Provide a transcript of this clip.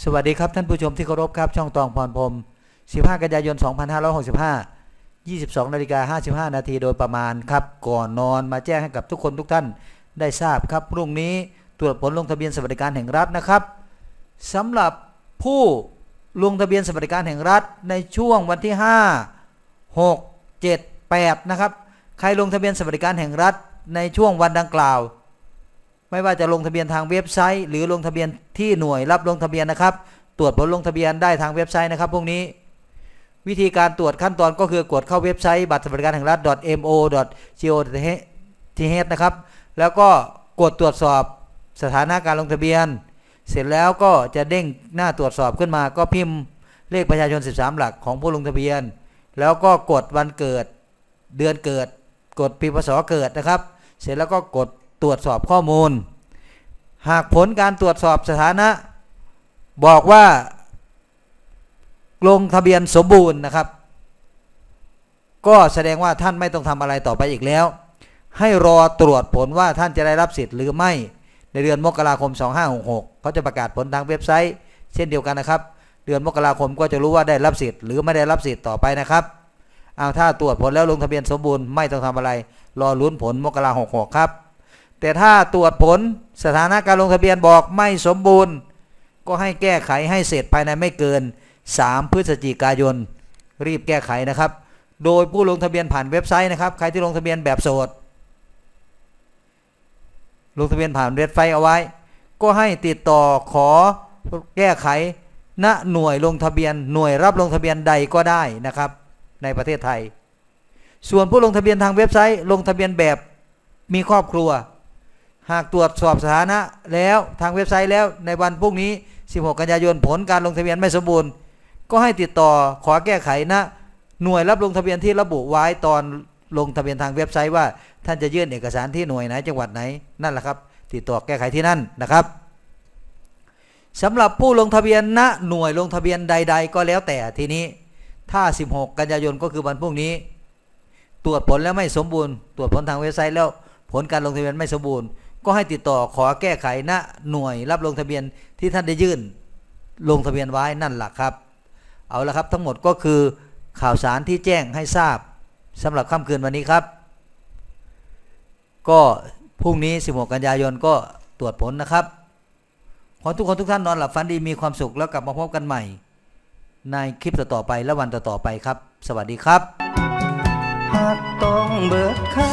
สวัสดีครับท่านผู้ชมที่เคารพครับ ช่องตองพรพรหม15 กันยายน 2565 22นาฬิกา55 นาทีโดยประมาณครับ ก่อนนอนมาแจ้งให้กับทุกคนทุกท่านได้ทราบครับ พรุ่งนี้ตรวจผลลงทะเบียนสวัสดิการแห่งรัฐนะครับสำหรับผู้ลงทะเบียนสวัสดิการแห่งรัฐในช่วงวันที่ 5 6 7 8 นะครับ ใครลงทะเบียนสวัสดิการแห่งรัฐในช่วงวันดังกล่าว ไม่ว่าจะลงทะเบียนทางเว็บไซต์ หรือลงทะเบียนที่หน่วยรับลงทะเบียนนะครับ ตรวจผลลงทะเบียนได้ทางเว็บไซต์นะครับพวกนี้ วิธีการตรวจขั้นตอนก็คือกดเข้าเว็บไซต์บัตรสวัสดิการแห่งรัฐ mo.go.th นะครับแล้วก็กดตรวจสอบสถานะการลงทะเบียน เสร็จแล้วก็จะเด้งหน้าตรวจสอบขึ้นมา ก็พิมพ์เลขประชาชน 13 หลักของผู้ลงทะเบียน แล้วก็กดวันเกิดเดือนเกิด กดปีพศเกิดนะครับ เสร็จแล้วก็กด ตรวจสอบข้อมูล หากผลการตรวจสอบสถานะ บอกว่าลงทะเบียนสมบูรณ์นะครับ ก็แสดงว่าท่านไม่ต้องทำอะไรต่อไปอีกแล้ว ให้รอตรวจผลว่าท่านจะได้รับสิทธิ์หรือไม่ในเดือนมกราคม 2566เขาจะประกาศผลทางเว็บไซต์ เช่นเดียวกันนะครับ เดือนมกราคมก็จะรู้ว่าได้รับสิทธิ์หรือไม่ได้รับสิทธิ์ต่อไปนะครับเอาถ้าตรวจผลแล้วลงทะเบียนสมบูรณ์ไม่ต้องทำอะไร รอลุ้นผลมกราคม66ครับ แต่ถ้าตรวจผลสถานะการลงทะเบียนบอกไม่สมบูรณ์ ก็ให้แก้ไขให้เสร็จภายในไม่เกิน 3 พฤศจิกายน รีบแก้ไขนะครับ โดยผู้ลงทะเบียนผ่านเว็บไซต์นะครับใครที่ลงทะเบียนแบบโสดลงทะเบียนผ่านเว็บไซต์เอาไว้ ก็ให้ติดต่อขอแก้ไขณหน่วยลงทะเบียนหน่วยรับลงทะเบียนใดก็ได้นะครับ ในประเทศไทย ส่วนผู้ลงทะเบียนทางเว็บไซต์ ลงทะเบียนแบบมีครอบครัว หากตรวจสอบสถานะแล้วทางเว็บไซต์แล้วในวันพรุ่งนี้ 16 กันยายนผลการลงทะเบียนไม่สมบูรณ์ ก็ให้ติดต่อขอแก้ไขนะหน่วยรับลงทะเบียนที่ระบุไว้ตอนลงทะเบียนทางเว็บไซต์ว่า ท่านจะยื่นเอกสารที่หน่วยไหนจังหวัดไหนนั่นแหละครับ ติดต่อแก้ไขที่นั่นนะครับสำหรับผู้ลงทะเบียนณหน่วยลงทะเบียนใด ๆ ก็แล้วแต่ทีนี้ถ้า 16 กันยายนก็คือวันพรุ่งนี้ ตรวจผลแล้วไม่สมบูรณ์ ตรวจผลทางเว็บไซต์แล้วผลการลงทะเบียนไม่สมบูรณ์ ก็ให้ติดต่อขอแก้ไขณหน่วยรับลงทะเบียนที่ท่านได้ยื่นลงทะเบียนไว้นั่นแหละครับ เอาละครับทั้งหมดก็คือข่าวสารที่แจ้งให้ทราบสำหรับค่ำคืนวันนี้ครับ ก็พรุ่งนี้ 16 กันยายนก็ตรวจผลนะครับ ขอทุกคนทุกท่านนอนหลับฝันดีมีความสุขแล้วกลับมาพบกันใหม่ ในคลิปต่อๆไปและวันต่อๆไปครับ สวัสดีครับ หากต้องเบิดค่า